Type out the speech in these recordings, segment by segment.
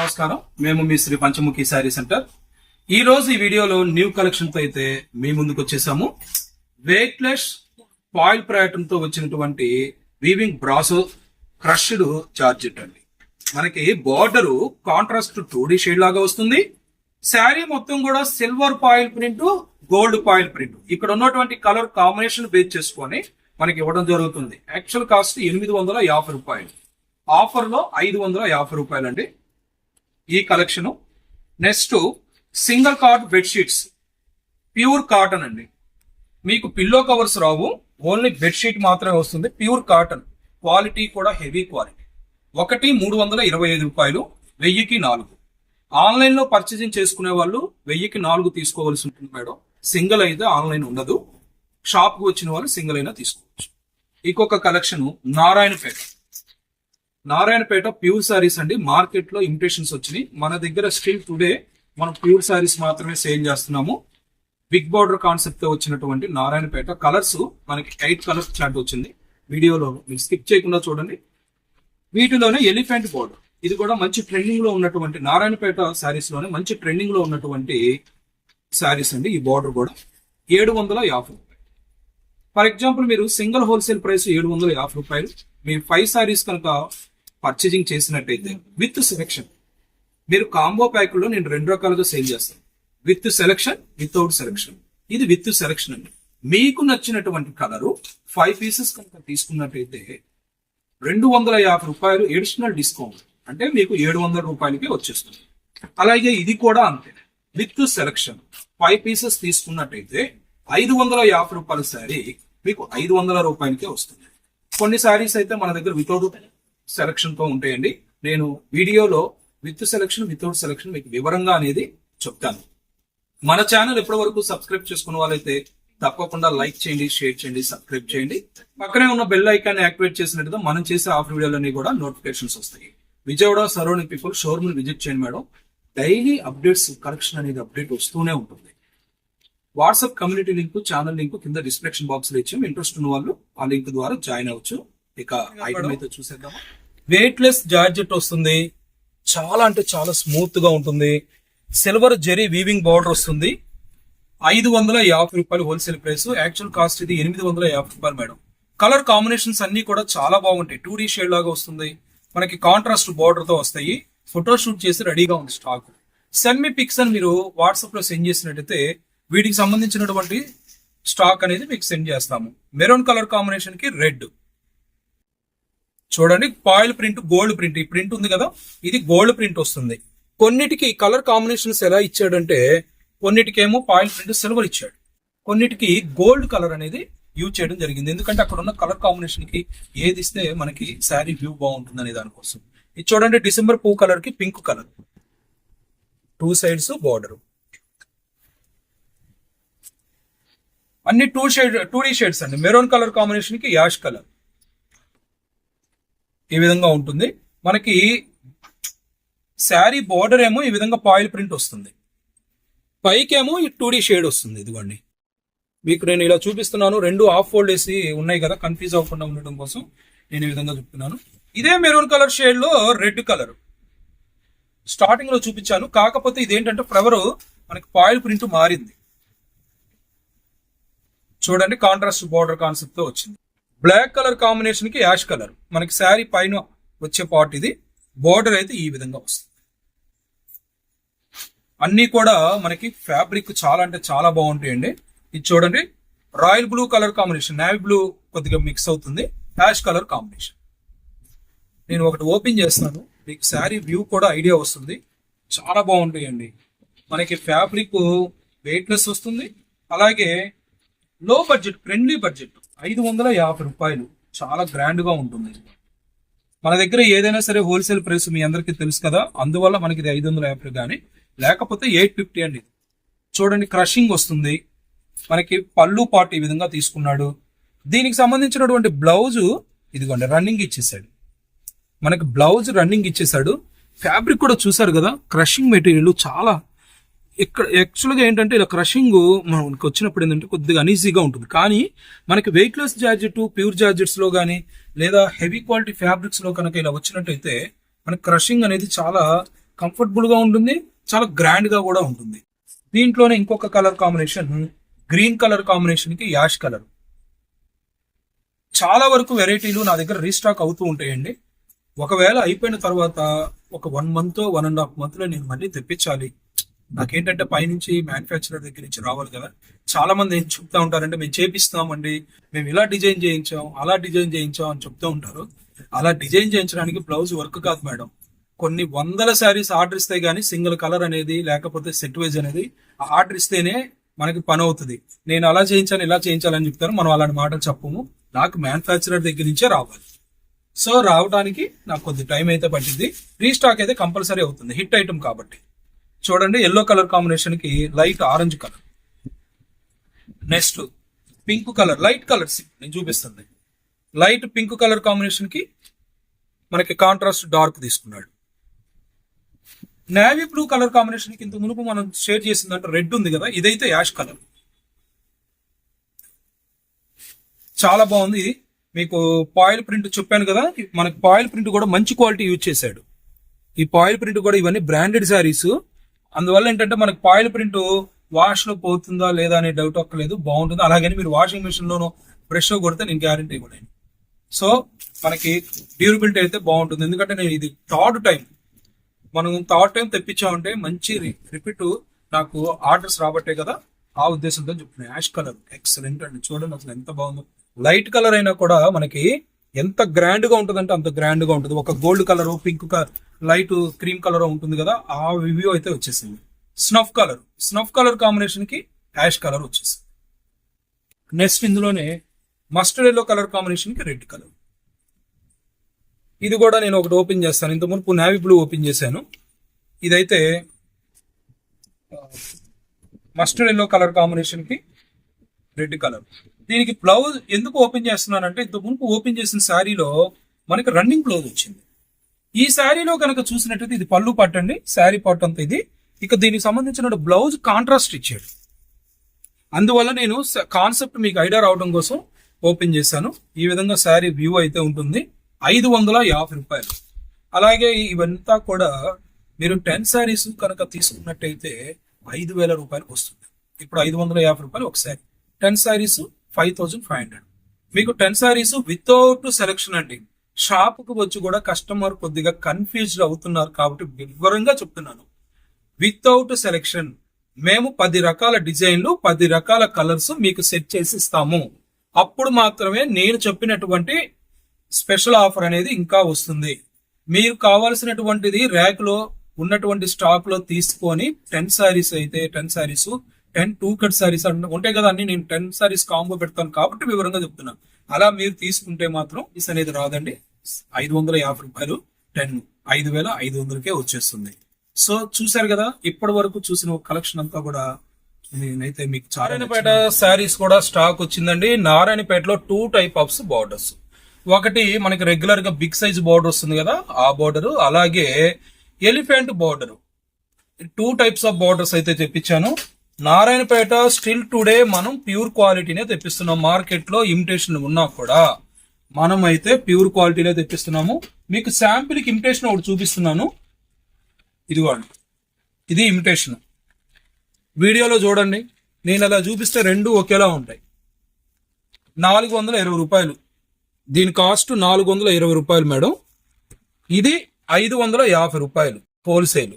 నమస్కారం. మేము మీ శ్రీ పంచముఖి శారీ సెంటర్. ఈ రోజు ఈ వీడియోలో న్యూ కలెక్షన్తో అయితే మీ ముందుకు వచ్చేసాము. వెయిట్ లెస్ పాయిల్ ప్రయాటంతో వచ్చినటువంటి వీవింగ్ బ్రాసో క్రష్డ్ చార్జెట్ అండి. మనకి బార్డర్ కాంట్రాస్ట్ టూ షేడ్ లాగా వస్తుంది. శారీ మొత్తం కూడా silver foil print gold foil print ఇక్కడ ఉన్నటువంటి కలర్ కాంబినేషన్ బేస్ చేసుకొని మనకి ఇవ్వడం జరుగుతుంది. యాక్చువల్ కాస్ట్ ఎనిమిది వందల యాభై రూపాయలు. ఆఫర్లో ఐదు వందల యాభై రూపాయలు అండి ఈ collection next single card bedsheets pure cotton అండి. మీకు పిల్లో కవర్స్ రావు ఓన్లీ బెడ్షీట్ మాత్రమే వస్తుంది ప్యూర్ కాటన్ క్వాలిటీ కూడా హెవీ క్వాలిటీ ఒకటి మూడు వందల ఇరవై ఐదు రూపాయలు వెయ్యికి నాలుగు. ఆన్లైన్లో పర్చేసింగ్ చేసుకునే వాళ్ళు వెయ్యికి నాలుగు తీసుకోవాల్సి ఉంటుంది మేడం. సింగిల్ అయితే ఆన్లైన్ ఉండదు. షాప్కి వచ్చిన వాళ్ళు సింగిల్ అయినా తీసుకోవచ్చు. ఇంకొక కలెక్షన్ నారాయణపేట నారాయణపేట ప్యూర్ శారీస్ అండి. మార్కెట్లో ఇమిటేషన్స్ వచ్చినాయి. మన దగ్గర స్టిల్ టుడే మనం ప్యూర్ శారీస్ మాత్రమే సేల్ చేస్తున్నాము. బిగ్ బార్డర్ కాన్సెప్ట్తో వచ్చినటువంటి నారాయణపేట కలర్స్ మనకి ఎయిట్ కలర్స్ చాట్ వచ్చింది. వీడియోలో మీరు స్కిప్ చేయకుండా చూడండి. వీటిలోనే ఎలిఫెంట్ బార్డర్ ఇది కూడా మంచి ట్రెండింగ్లో ఉన్నటువంటి నారాయణపేట శారీస్లోనే మంచి ట్రెండింగ్లో ఉన్నటువంటి శారీస్ అండి ఈ బార్డర్ కూడా. ఏడు వందల యాభై రూపాయలు. ఫర్ ఎగ్జాంపుల్ మీరు సింగిల్ హోల్సేల్ ప్రైస్ ఏడు వందల యాభై రూపాయలు. మీ ఫైవ్ సారీస్ కనుక పర్చేజింగ్ చేసినట్టయితే విత్ సెలెక్షన్ మీరు కాంబో ప్యాక్లో నేను రెండు రకాలుగా సేల్ చేస్తాను. విత్ సెలెక్షన్ వితౌట్ సెలెక్షన్ ఇది విత్ సెలెక్షన్ అండి. మీకు నచ్చినటువంటి కలరు ఫైవ్ పీసెస్ కనుక తీసుకున్నట్టయితే రెండు వందల యాభై రూపాయలు ఎడిషనల్ డిస్కౌంట్ అంటే మీకు ఏడు వందల రూపాయలకి వచ్చేస్తుంది. అలాగే ఇది కూడా అంతే. విత్ సెలెక్షన్ ఫైవ్ పీసెస్ తీసుకున్నట్టయితే ఐదు వందల యాభై రూపాయల శారీ మీకు ఐదు వందల రూపాయలకే వస్తుంది. కొన్ని శారీస్ అయితే మన దగ్గర వితౌట్ సెలక్షన్తో ఉంటాయండి. నేను వీడియోలో విత్ సెలక్షన్ వితౌట్ సెలక్షన్ మీకు వివరంగా అనేది చెప్తాను. మన ఛానల్ ఇప్పటి వరకు సబ్స్క్రైబ్ చేసుకున్న వాళ్ళైతే తప్పకుండా లైక్ చేయండి షేర్ చేయండి సబ్స్క్రైబ్ చేయండి. పక్కనే ఉన్న బెల్ ఐకాన్ యాక్టివేట్ చేసినట్టుగా మనం చేసే ఆఫర్ వీడియోలన్నీ కూడా నోటిఫికేషన్స్ వస్తాయి. Vijayawada surrounding people showroom visit చేయండి మేడం. డైలీ అప్డేట్స్ కలెక్షన్ అనేది అప్డేట్ వస్తూనే ఉంటుంది. WhatsApp community link channel link కింద డిస్క్రిప్షన్ బాక్స్లో ఇచ్చాం. ఇంట్రెస్ట్ ఉన్న వాళ్ళు ఆ లింక్ ద్వారా జాయిన్ అవ్వచ్చు. ఇక ఐటమ్ అయితే చూసేద్దాం వెయిట్లెస్ జార్జెట్ వస్తుంది. చాలా అంటే చాలా స్మూత్గా ఉంటుంది. సిల్వర్ జెరీ వీవింగ్ బార్డర్ వస్తుంది. ఐదు వందల యాభై రూపాయలు హోల్సేల్ ప్రైస్ యాక్చువల్ కాస్ట్ ఇది ఎనిమిది వందల యాభై రూపాయలు మేడం కలర్ కాంబినేషన్స్ అన్ని కూడా చాలా బాగుంటాయి. టూ డీ షేడ్ లాగా వస్తుంది. మనకి కాంట్రాస్ట్ బార్డర్తో వస్తాయి. ఫోటో షూట్ చేసి రెడీగా ఉంది స్టాక్ సెమ్మి పిక్స్ అని మీరు వాట్సాప్లో సెండ్ చేసినట్టయితే వీటికి సంబంధించినటువంటి స్టాక్ అనేది మీకు సెండ్ చేస్తాము. మెరూన్ కలర్ కాంబినేషన్కి రెడ్ చూడండి పాయిల్ ప్రింట్ గోల్డ్ ప్రింట్ ఈ ప్రింట్ ఉంది కదా ఇది గోల్డ్ ప్రింట్ వస్తుంది. కొన్నిటికి కలర్ కాంబినేషన్స్ ఎలా ఇచ్చాడంటే కొన్నిటికేమో పాయిల్ ప్రింట్ సిల్వర్ ఇచ్చాడు. కొన్నిటికి గోల్డ్ కలర్ అనేది యూజ్ చేయడం జరిగింది. ఎందుకంటే అక్కడ ఉన్న కలర్ కాంబినేషన్కి ఏది ఇస్తే మనకి శారీ వ్యూ బాగుంటుంది అనే దానికోసం. ఇది చూడండి డిసెంబర్ పూ కలర్కి pink colour. Two sides border. అన్ని two shade two D shades అండి. మెరూన్ కలర్ కాంబినేషన్కి యాష్ కలర్. ఈ విధంగా ఉంటుంది. మనకి శారీ బార్డర్ ఏమో ఈ విధంగా పాయిల్ ప్రింట్ వస్తుంది. పైకేమో ఈ టూ డీ షేడ్ వస్తుంది. ఇదిగోండి. మీకు నేను ఇలా చూపిస్తున్నాను. రెండు ఆఫ్ ఫోల్డ్ వేసి ఉన్నాయి కదా కన్ఫ్యూజ్ అవ్వకుండా ఉండటం కోసం నేను ఈ విధంగా చెప్తున్నాను. ఇదే మెరూన్ కలర్ షేడ్లో రెడ్ కలర్ స్టార్టింగ్లో చూపించాను. కాకపోతే ఇదేంటంటే ఫ్లవర్ మనకి పాయిల్ ప్రింట్ మారింది. చూడండి కాంట్రాస్ట్ బార్డర్ కాన్సెప్ట్తో వచ్చింది. బ్లాక్ కలర్ కాంబినేషన్కి యాష్ కలర్. మనకి శారీ పైన వచ్చే పార్ట్ ఇది. బార్డర్ అయితే ఈ విధంగా వస్తుంది. అన్ని కూడా మనకి ఫ్యాబ్రిక్ చాలా అంటే చాలా బాగుంటాయండి. ఇది చూడండి royal blue colour combination. Navy blue కొద్దిగా మిక్స్ అవుతుంది. Ash colour combination. నేను ఒకటి ఓపెన్ చేస్తాను. మీకు శారీ వ్యూ కూడా ఐడియా వస్తుంది. చాలా బాగుంటాయండి. మనకి ఫ్యాబ్రిక్ వెయిట్లెస్ వస్తుంది. అలాగే లో బడ్జెట్ ఫ్రెండ్లీ బడ్జెట్. ఐదు వందల యాభై రూపాయలు చాలా గ్రాండ్గా ఉంటుంది. మన దగ్గర ఏదైనా సరే హోల్సేల్ ప్రైస్ మీ అందరికీ తెలుసు కదా అందువల్ల మనకి ఇది ఐదు వందల యాభై కానీ లేకపోతే ఎయిట్ ఫిఫ్టీ అండి. చూడండి క్రషింగ్ వస్తుంది. మనకి పళ్ళు పాటు ఈ విధంగా తీసుకున్నాడు. దీనికి సంబంధించినటువంటి బ్లౌజు ఇదిగోండి రన్నింగ్ ఇచ్చేసాడు మనకి బ్లౌజ్ రన్నింగ్ ఇచ్చేసాడు ఫ్యాబ్రిక్ కూడా చూసారు కదా క్రషింగ్ మెటీరియల్ చాలా ఇక్కడ యాక్చువల్గా ఏంటంటే ఇలా క్రషింగ్ మనకి వచ్చినప్పుడు ఏంటంటే కొద్దిగా అనీజీగా ఉంటుంది. కానీ మనకి వెయిట్లెస్ జార్జెట్ ప్యూర్ జార్జెట్స్లో కానీ లేదా హెవీ క్వాలిటీ ఫ్యాబ్రిక్స్లో కనుక ఇలా వచ్చినట్టయితే మనకి క్రషింగ్ అనేది చాలా కంఫర్టబుల్గా ఉంటుంది చాలా గ్రాండ్గా కూడా ఉంటుంది. దీంట్లోనే ఇంకొక కలర్ కాంబినేషన్ గ్రీన్ కలర్ కాంబినేషన్కి యాష్ కలర్ చాలా వరకు వెరైటీలు నా దగ్గర రీస్టాక్ అవుతూ ఉంటాయండి. ఒకవేళ అయిపోయిన తర్వాత ఒక one month one and half మంత్లో నేను మళ్ళీ తెప్పించాలి నాకేంటంటే పైనుంచి మ్యానుఫ్యాక్చరర్ దగ్గర నుంచి రావాలి కదా. చాలా మంది ఏం చెప్తా ఉంటారంటే మేము చేపిస్తామండి. మేము ఇలా డిజైన్ చేయించాం అలా డిజైన్ చేయించాం అని చెప్తూ ఉంటారు. అలా డిజైన్ చేయించడానికి బ్లౌజ్ వర్క్ కాదు మేడం. కొన్ని వందల శారీస్ ఆర్డర్ ఇస్తే గానీ సింగిల్ కలర్ అనేది లేకపోతే సెట్ వైజ్ అనేది ఆర్డర్ ఇస్తేనే మనకి పని అవుతుంది. నేను అలా చేయించాను ఇలా చేయించాలని చెప్తాను. మనం అలాంటి మాటలు చెప్పము. నాకు మ్యానుఫ్యాక్చరర్ దగ్గర నుంచే రావాలి. సో రావడానికి నాకు కొద్ది టైం అయితే పట్టింది రీస్టాక్ అయితే కంపల్సరీ అవుతుంది. హిట్ ఐటమ్ కాబట్టి. చూడండి ఎల్లో కలర్ కాంబినేషన్కి light orange colour next pink colour light colours నేను చూపిస్తుంది. లైట్ పింక్ కలర్ కాంబినేషన్కి మనకి కాంట్రాస్ట్ డార్క్ తీసుకున్నాడు. నేవీ బ్లూ కలర్ కాంబినేషన్కి ఇంత మునుపు మనం షేర్ చేసిందంటే రెడ్ ఉంది కదా ఇదైతే యాష్ కలర్ చాలా బాగుంది. ఇది మీకు పాయిల్ ప్రింట్ చెప్పాను కదా మనకి పాయిల్ ప్రింట్ కూడా మంచి క్వాలిటీ యూజ్ చేశాడు. ఈ పాయిల్ ప్రింట్ కూడా ఇవన్నీ బ్రాండెడ్ శారీస్ అందువల్ల ఏంటంటే మనకి పాయిల్ ప్రింట్ వాష్లో పోతుందా లేదా అనే డౌట్ ఒక్కలేదు బాగుంటుంది? అలాగని మీరు వాషింగ్ మిషన్ లోనో బ్రష్ కొడితే నేను గ్యారంటీ ఇవ్వలేను. సో మనకి డ్యూరబిలిటీ అయితే బాగుంటుంది. ఎందుకంటే నేను ఇది థర్డ్ టైం మనం థర్డ్ టైం తెప్పించామంటే మంచి రిపీట్ నాకు ఆర్డర్స్ రాబట్టే కదా ఆ ఉద్దేశంతో చెప్తున్నాను యాష్ కలర్. ఎక్సలెంట్ అండి. చూడండి అసలు ఎంత బాగుందో. లైట్ కలర్ అయినా కూడా మనకి ఎంత గ్రాండ్గా ఉంటుందంటే అంత గ్రాండ్గా ఉంటుంది. ఒక gold colour pink colour light cream colour ఉంటుంది కదా ఆ రివ్యూ అయితే వచ్చేసింది. స్నఫ్ కలర్ స్నఫ్ కలర్ కాంబినేషన్కి యాష్ కలర్ వచ్చేసింది. నెక్స్ట్ ఇందులోనే మస్టర్డ్ ఎల్లో కలర్ కాంబినేషన్కి రెడ్ కలర్ ఇది కూడా నేను ఒకటి ఓపెన్ చేస్తాను. ఇంత మునుపు నావీ బ్లూ ఓపెన్ చేశాను. ఇదైతే మస్టర్డ్ ఎల్లో కలర్ కాంబినేషన్కి రెడ్ కలర్ దీనికి బ్లౌజ్ ఎందుకు ఓపెన్ చేస్తున్నానంటే ఇంత మునుపు ఓపెన్ చేసిన శారీలో మనకి రన్నింగ్ బ్లౌజ్ వచ్చింది. ఈ శారీలో కనుక చూసినట్టయితే ఇది పళ్ళు పట్టండి శారీ పట్టు అంతా ఇది. ఇక దీనికి సంబంధించిన బ్లౌజ్ కాంట్రాస్ట్ ఇచ్చాడు. అందువల్ల నేను కాన్సెప్ట్ మీకు ఐడియా రావడం కోసం ఓపెన్ చేశాను. ఈ విధంగా శారీ వ్యూ అయితే ఉంటుంది. ఐదు వందల యాభై రూపాయలు. అలాగే ఇవంతా కూడా మీరు టెన్ శారీస్ కనుక తీసుకున్నట్టయితే ఐదు వేల రూపాయలకు వస్తుంది. ఇప్పుడు ఐదు వందల యాభై రూపాయలు ఒక sari. Ten saris five thousand five hundred. మీకు టెన్ శారీస్ వితౌట్ సెలెక్షన్ అండి. షాప్కు వచ్చి కూడా కస్టమర్ కొద్దిగా కన్ఫ్యూజ్డ్ అవుతున్నారు కాబట్టి వివరంగా చెప్తున్నాను. వితౌట్ సెలెక్షన్ మేము పది రకాల డిజైన్లు పది రకాల కలర్స్ మీకు సెట్ చేసి ఇస్తాము. అప్పుడు మాత్రమే నేను చెప్పినటువంటి స్పెషల్ ఆఫర్ అనేది ఇంకా వస్తుంది. మీరు కావాల్సినటువంటిది ర్యాక్లో ఉన్నటువంటి స్టాక్లో తీసుకొని టెన్ సారీస్ అయితే ten saris ten two cut saris ఉంటాయి కదా అన్ని నేను టెన్ సారీస్ కాంబో పెడతాను కాబట్టి వివరంగా చెప్తున్నాను అలా మీరు తీసుకుంటే మాత్రం ఇస్ అనేది రాదండి. ఐదు వందల యాభై రూపాయలు టెన్ ఐదు వేల ఐదు వందలకే వచ్చేస్తుంది. సో చూసారు కదా ఇప్పటి వరకు చూసిన కలెక్షన్ అంతా కూడా నేనైతే మీకు నారాయణపేట శారీస్ కూడా స్టాక్ వచ్చిందండి. నారాయణపేటలో టూ టైప్ ఆఫ్స్ బార్డర్స్ ఒకటి మనకి రెగ్యులర్గా బిగ్ సైజ్ బార్డర్ వస్తుంది కదా ఆ బార్డర్ అలాగే elephant border two types of borders అయితే తెప్పించాను. నారాయణపేట స్టిల్ టుడే మనం ప్యూర్ క్వాలిటీనే తెప్పిస్తున్నాం మార్కెట్లో ఇమిటేషన్ ఉన్నా కూడా. మనం అయితే ప్యూర్ క్వాలిటీనే తెప్పిస్తున్నాము. మీకు శాంపిల్కి ఇమిటేషన్ ఒకటి చూపిస్తున్నాను. ఇదిగోండి. ఇది ఇమిటేషన్. వీడియోలో చూడండి. నేను అలా చూపిస్తే రెండు ఒకేలా ఉంటాయి. నాలుగు వందల ఇరవై రూపాయలు. దీని కాస్ట్ నాలుగు వందల ఇరవై రూపాయలు మేడం. ఇది ఐదు వందల యాభై రూపాయలు హోల్సేల్.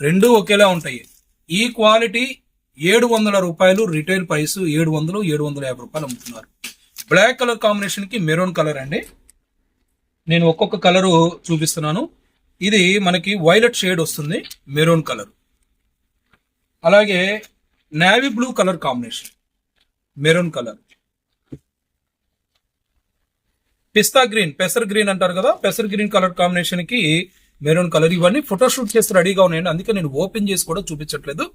రెండు ఒకేలా ఉంటాయి. ఈ క్వాలిటీ ఏడు వందల రూపాయలు రిటైల్ ప్రైస్ ఏడు వందలు ఏడు వందల యాభై రూపాయలు అమ్ముతున్నారు. బ్లాక్ కలర్ కాంబినేషన్కి మెరూన్ కలర్ అండి. నేను ఒక్కొక్క కలరు చూపిస్తున్నాను. ఇది మనకి వైలెట్ షేడ్ వస్తుంది మెరూన్ కలర్. అలాగే navy blue colour combination maroon colour. Pista green పెసర్ green అంటారు కదా పెసర్ గ్రీన్ కలర్ కాంబినేషన్కి మెరూన్ కలర్. ఇవన్నీ ఫోటోషూట్ చేసి రెడీగా ఉన్నాయండి. అందుకే నేను ఓపెన్ చేసి కూడా చూపించట్లేదు.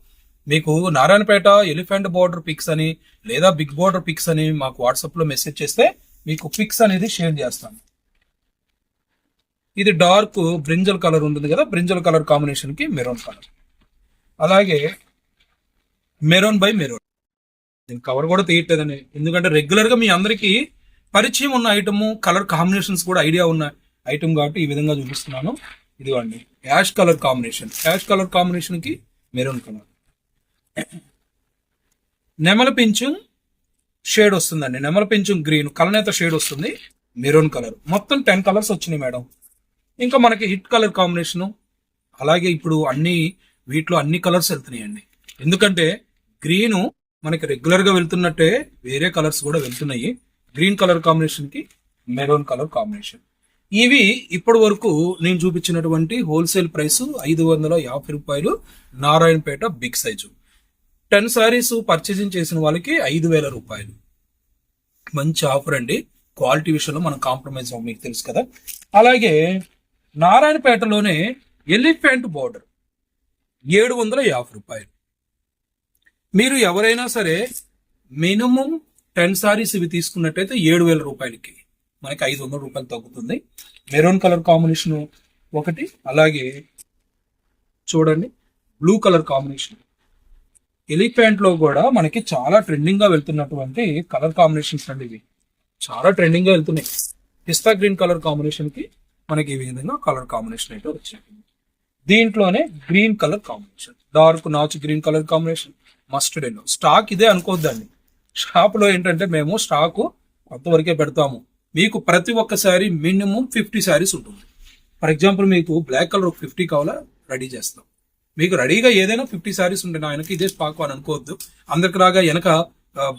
మీకు నారాయణపేట ఎలిఫెంట్ బోర్డర్ పిక్స్ అని లేదా బిగ్ బోర్డర్ పిక్స్ అని మాకు వాట్సాప్లో మెసేజ్ చేస్తే మీకు పిక్స్ అనేది షేర్ చేస్తాను ఇది డార్క్ బ్రింజల్ కలర్ ఉంటుంది కదా బ్రింజల్ కలర్ కాంబినేషన్కి మెరూన్ కలర్. అలాగే మెరూన్ బై మెరూన్. దీని కవర్ కూడా తీయట్లేదని. ఎందుకంటే రెగ్యులర్గా మీ అందరికీ పరిచయం ఉన్న ఐటమ్ కలర్ కాంబినేషన్స్ కూడా ఐడియా ఉన్న ఐటమ్ కాబట్టి ఈ విధంగా చూపిస్తున్నాను. ఇదిగోండి ash colour combination. Ash colour కాంబినేషన్కి మెరూన్ కలర్. నెమల పింఛం షేడ్ వస్తుందండి. నెమల పింఛం గ్రీన్ కలనేత షేడ్ వస్తుంది. Maroon colour. మొత్తం టెన్ కలర్స్ వచ్చినాయి మేడం. ఇంకా మనకి హిట్ కలర్ కాంబినేషన్ అలాగే ఇప్పుడు అన్ని వీటిలో అన్ని కలర్స్ వెళ్తున్నాయండి. ఎందుకంటే గ్రీన్ మనకి రెగ్యులర్గా వెళ్తున్నట్టే వేరే కలర్స్ కూడా వెళ్తున్నాయి. గ్రీన్ కలర్ కాంబినేషన్కి మెరూన్ కలర్ కాంబినేషన్. ఇవి ఇప్పటి వరకు నేను చూపించినటువంటి హోల్సేల్ ప్రైస్ ఐదు వందల యాభై రూపాయలు. Narayanpet big size. Ten saris purchasing చేసిన వాళ్ళకి ఐదు వేల రూపాయలు. మంచి ఆఫర్ అండి. క్వాలిటీ విషయంలో మనం కాంప్రమైజ్ అవ్వం మీకు తెలుసు కదా. అలాగే నారాయణపేటలోనే ఎలిఫెంట్ బోర్డర్ ఏడు వందల యాభై రూపాయలు. మీరు ఎవరైనా సరే మినిమం టెన్ సారీస్ ఇవి తీసుకున్నట్టయితే ఏడు వేల రూపాయలకి మనకి ఐదు వందల రూపాయలు తగ్గుతుంది. మెరూన్ కలర్ కాంబినేషన్ ఒకటి అలాగే చూడండి బ్లూ కలర్ కాంబినేషన్ ఎలిఫెంట్లో కూడా మనకి చాలా ట్రెండింగ్గా వెళ్తున్నటువంటి కలర్ కాంబినేషన్స్ అండి ఇవి. చాలా ట్రెండింగ్గా వెళ్తున్నాయి. పిస్తా గ్రీన్ కలర్ కాంబినేషన్కి మనకి ఈ విధంగా కలర్ కాంబినేషన్ అయితే వచ్చాయి. దీంట్లోనే green colour combination dark notch green colour combination mustard yellow stock ఇదే అనుకోవద్దండి. షాప్లో ఏంటంటే మేము స్టాక్ కొంతవరకే పెడతాము. మీకు ప్రతి ఒక్కసారి మినిమం ఫిఫ్టీ శారీస్ ఉంటుంది. ఫర్ ఎగ్జాంపుల్ మీకు బ్లాక్ కలర్ ఒక ఫిఫ్టీ కావాలా? రెడీ చేస్తాం. మీకు రెడీగా ఏదైనా ఫిఫ్టీ శారీస్ ఉంటే ఆయనకి ఇదే స్టాక్ అని అనుకోవద్దు. అందరికి రాగా వెనక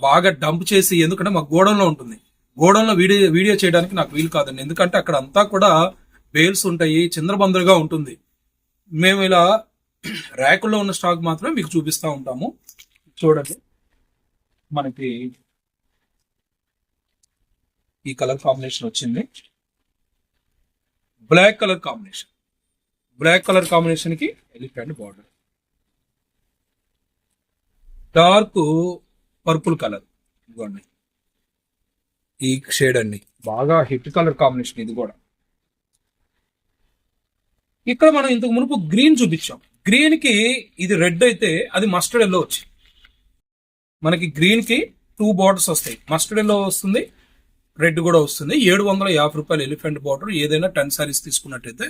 బాగా డంప్ చేసి ఎందుకంటే మాకు గోడంలో ఉంటుంది. గోడంలో వీడియో వీడియో చేయడానికి నాకు వీలు కాదండి. ఎందుకంటే అక్కడ అంతా కూడా బేల్స్ ఉంటాయి చిందరబందరుగా ఉంటుంది. మేము ఇలా ర్యాకుల్లో ఉన్న స్టాక్ మాత్రమే మీకు చూపిస్తూ ఉంటాము. చూడండి. మనకి ఈ కలర్ కాంబినేషన్ వచ్చింది. Black colour combination. Black colour కాంబినేషన్కి elephant border dark purple colour ఇదిగోండి. ఈ షేడ్ అండి బాగా హిట్ కలర్ కాంబినేషన్ ఇది కూడా. ఇక్కడ మనం ఇంతకు మునుపు గ్రీన్ చూపించాం. గ్రీన్కి ఇది రెడ్ అయితే అది మస్టర్డ్ ఎల్లో వచ్చింది మనకి గ్రీన్కి టూ బార్డర్స్ వస్తాయి. మస్టర్డ్ ఎల్లో వస్తుంది రెడ్ కూడా వస్తుంది. ఏడు వందల యాభై రూపాయలు ఎలిఫెంట్ బార్డర్ ఏదైనా టెన్ సారీస్ తీసుకున్నట్టయితే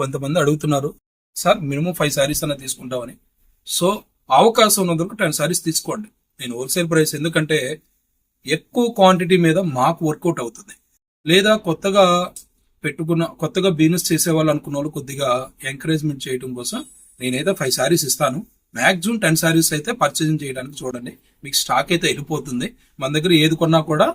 కొంతమంది అడుగుతున్నారు సార్ మినిమం ఫైవ్ శారీస్ అన్న తీసుకుంటామని. సో అవకాశం ఉన్నందుకు టెన్ శారీస్ తీసుకోండి. నేను హోల్సేల్ ప్రైస్ ఎందుకంటే ఎక్కువ క్వాంటిటీ మీద మాకు వర్కౌట్ అవుతుంది. లేదా కొత్తగా పెట్టుకున్న కొత్తగా బిజినెస్ చేసేవాళ్ళు అనుకున్న వాళ్ళు కొద్దిగా ఎంకరేజ్మెంట్ చేయడం కోసం నేనైతే ఫైవ్ శారీస్ ఇస్తాను. మ్యాక్సిమం టెన్ శారీస్ అయితే పర్చేసింగ్ చేయడానికి చూడండి. మీకు స్టాక్ అయితే వెళ్ళిపోతుంది. మన దగ్గర ఏది కొన్నా కూడా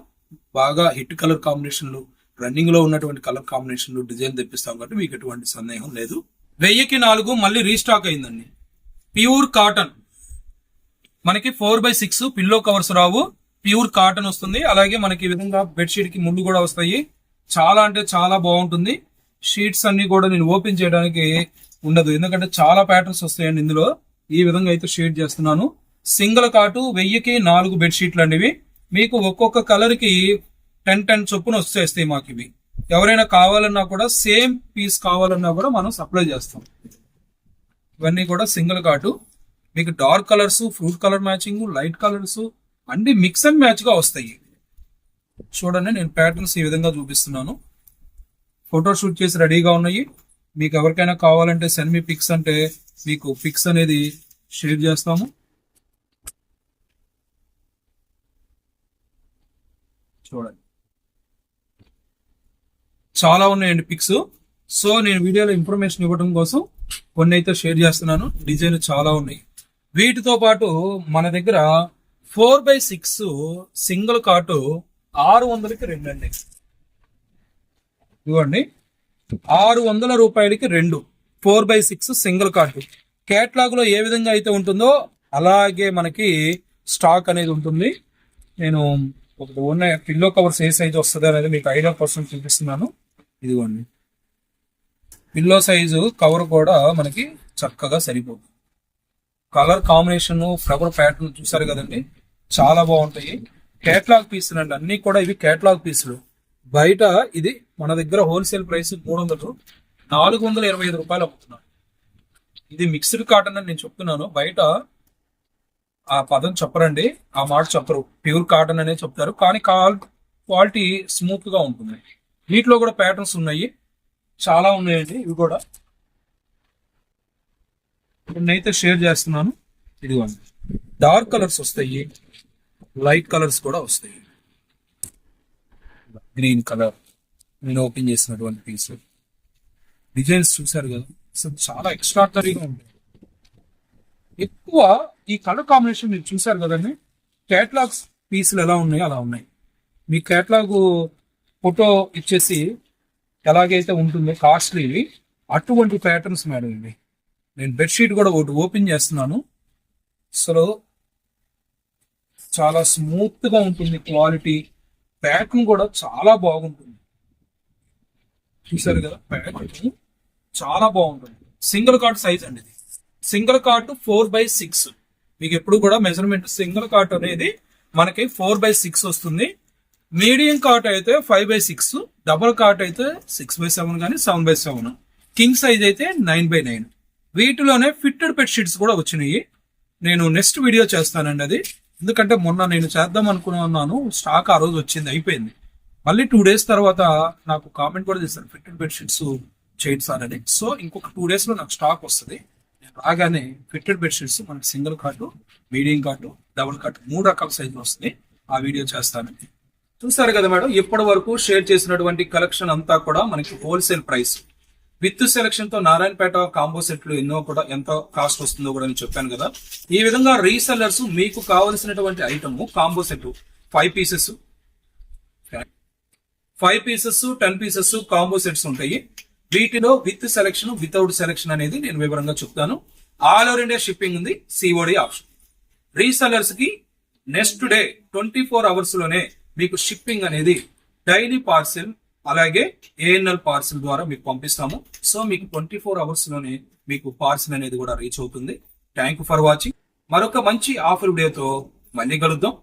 బాగా హిట్ కలర్ కాంబినేషన్లు రన్నింగ్లో ఉన్నటువంటి కలర్ కాంబినేషన్ డిజైన్ తెప్పిస్తాం కాబట్టి మీకు ఎటువంటి సందేహం లేదు. వెయ్యికి నాలుగు మళ్ళీ రీస్టాక్ అయిందండి. Pure cotton. మనకి four by six pillow covers Rao. Pure cotton వస్తుంది. అలాగే మనకి ఈ విధంగా బెడ్షీట్కి ముళ్ళు కూడా వస్తాయి. చాలా అంటే చాలా బాగుంటుంది. షీట్స్ అన్ని కూడా నేను ఓపెన్ చేయడానికి ఉండదు. ఎందుకంటే చాలా ప్యాటర్న్స్ వస్తాయండి ఇందులో. ఈ విధంగా అయితే షేడ్ చేస్తున్నాను. సింగిల్ కాటు వెయ్యికి నాలుగు బెడ్షీట్లు అనేవి మీకు ఒక్కొక్క కలర్కి టెన్ టెన్ చొప్పున వచ్చేస్తాయి మాకు ఇవి. ఎవరైనా కావాలన్నా కూడా సేమ్ పీస్ కావాలన్నా కూడా మనం సప్లై చేస్తాం. ఇవన్నీ కూడా సింగిల్ కాటు మీకు dark colours fruit colour matching light colours అన్ని మిక్స్ అండ్ మ్యాచ్గా వస్తాయి. చూడండి నేను ప్యాటర్న్స్ ఈ విధంగా చూపిస్తున్నాను. ఫోటో షూట్ చేసి రెడీగా ఉన్నాయి. మీకు ఎవరికైనా కావాలంటే సెండ్ మీ పిక్స్ అంటే మీకు పిక్స్ అనేది షేర్ చేస్తాము. చూడండి. చాలా ఉన్నాయండి పిక్స్ సో నేను వీడియోలో ఇన్ఫర్మేషన్ ఇవ్వడం కోసం కొన్ని అయితే షేర్ చేస్తున్నాను. డిజైన్ చాలా ఉన్నాయి. వీటితో పాటు మన దగ్గర ఫోర్ బై సిక్స్ సింగిల్ కాటు ఆరు వందలకి రెండు అండి. ఇవ్వండి. ఆరు వందల రూపాయలకి రెండు. Four by six single cot కేటలాగ్లో ఏ విధంగా అయితే ఉంటుందో అలాగే మనకి స్టాక్ అనేది ఉంటుంది. నేను ఒకటి ఉన్న పిల్లో కవర్స్ ఏ సైజ్ వస్తుంది అనేది మీకు ఐడియా కోసం చూపిస్తున్నాను. ఇదిగోండి. పిల్లో సైజు కవర్ కూడా మనకి చక్కగా సరిపోతుంది కలర్ కాంబినేషన్ ఫ్లవర్ ప్యాటర్న్ చూసారు కదండి? చాలా బాగుంటాయి. కేటలాగ్ పీసులు అండి. అన్ని కూడా ఇవి కేటలాగ్ పీసులు. బయట ఇది మన దగ్గర హోల్సేల్ ప్రైస్ మూడు వందలు నాలుగు వందల ఇరవై ఐదు రూపాయలు అమ్ముతున్నాను ఇది మిక్స్డ్ కాటన్ అని నేను చెప్తున్నాను. బయట ఆ పదం చెప్పరండి. ఆ మాట చెప్పరు. ప్యూర్ కాటన్ అనే చెప్తారు. కానీ కాల్ క్వాలిటీ స్మూత్గా ఉంటుంది. వీటిలో కూడా ప్యాటర్న్స్ ఉన్నాయి. చాలా ఉన్నాయండి ఇవి కూడా. నేనైతే షేర్ చేస్తున్నాను. ఇదిగోండి. డార్క్ కలర్స్ వస్తాయి. లైట్ కలర్స్ కూడా వస్తాయి. గ్రీన్ కలర్ నేను ఓపెన్ చేసినటువంటి పీస్ డిజైన్స్ చూసారు కదా? అసలు చాలా ఎక్స్ట్రాడనరీగా ఉంటాయి ఎక్కువ ఈ కలర్ కాంబినేషన్ మీరు చూసారు కదండి? కేటలాగ్స్ పీసులు ఎలా ఉన్నాయో అలా ఉన్నాయి. మీ కేటలాగ్ ఫోటో ఇచ్చేసి ఎలాగైతే ఉంటుందో కాస్ట్లీవి అటువంటి ప్యాటర్న్స్ మేడం ఇవి. నేను బెడ్షీట్ కూడా ఒకటి ఓపెన్ చేస్తున్నాను. అసలు చాలా స్మూత్గా ఉంటుంది క్వాలిటీ. ప్యాకింగ్ కూడా చాలా బాగుంటుంది. చూసారు కదా ప్యాకింగ్ చాలా బాగుంటుంది. సింగిల్ కార్డ్ సైజ్ అండి ఇది. Single cot four by six. మీకు ఎప్పుడు కూడా మెజర్మెంట్ సింగిల్ కార్ట్ అనేది మనకి ఫోర్ బై సిక్స్ వస్తుంది. మీడియం కార్ట్ అయితే five by six double cot అయితే సిక్స్ బై సెవెన్ కానీ seven by seven king size అయితే నైన్ బై నైన్ వీటిలోనే ఫిట్టెడ్ బెడ్ షీట్స్ కూడా వచ్చినాయి. నేను నెక్స్ట్ వీడియో చేస్తానండి అది. ఎందుకంటే మొన్న నేను చేద్దాం అనుకున్నాను. స్టాక్ ఆ రోజు వచ్చింది అయిపోయింది. మళ్ళీ టూ డేస్ తర్వాత నాకు కామెంట్ కూడా చేశారు ఫిట్టెడ్ బెడ్ షీట్స్ చేయండి సార్ అని సో ఇంకొక టూ డేస్లో నాకు స్టాక్ వస్తుంది. నేను రాగానే ఫిట్టెడ్ బెడ్ షీట్స్ మనకి single cot medium cot double cot మూడు రకాల సైజులు వస్తుంది. ఆ వీడియో చేస్తాను చూసారు కదా మేడం ఇప్పటి వరకు షేర్ చేసినటువంటి కలెక్షన్ అంతా కూడా మనకి హోల్సేల్ ప్రైస్. విత్ సెలక్షన్తో నారాయణపేట కాంబో సెట్లు ఎన్నో కూడా ఎంత కాస్ట్ వస్తుందో కూడా నేను చెప్పాను కదా. ఈ విధంగా రీసెల్లర్స్ మీకు కావలసినటువంటి item combo set five pieces. Five pieces ten pieces combo sets ఉంటాయి. వీటిలో విత్ సెలక్షన్ వితౌట్ సెలక్షన్ అనేది నేను వివరంగా చెప్తాను. ఆల్ ఓవర్ ఇండియా షిప్పింగ్ ఉంది సిఓడి ఆప్షన్. రీసెలర్స్కి నెక్స్ట్ డే ట్వంటీ ఫోర్ అవర్స్లోనే మీకు షిప్పింగ్ అనేది డైలీ పార్సిల్ అలాగే ఏఎన్ఎల్ పార్సిల్ ద్వారా మీకు పంపిస్తాము. సో మీకు ట్వంటీ ఫోర్ అవర్స్లోనే మీకు పార్సిల్ అనేది కూడా రీచ్ అవుతుంది. Thank for watching. మరొక మంచి ఆఫర్ వీడియోతో మళ్ళీ కలుద్దాం.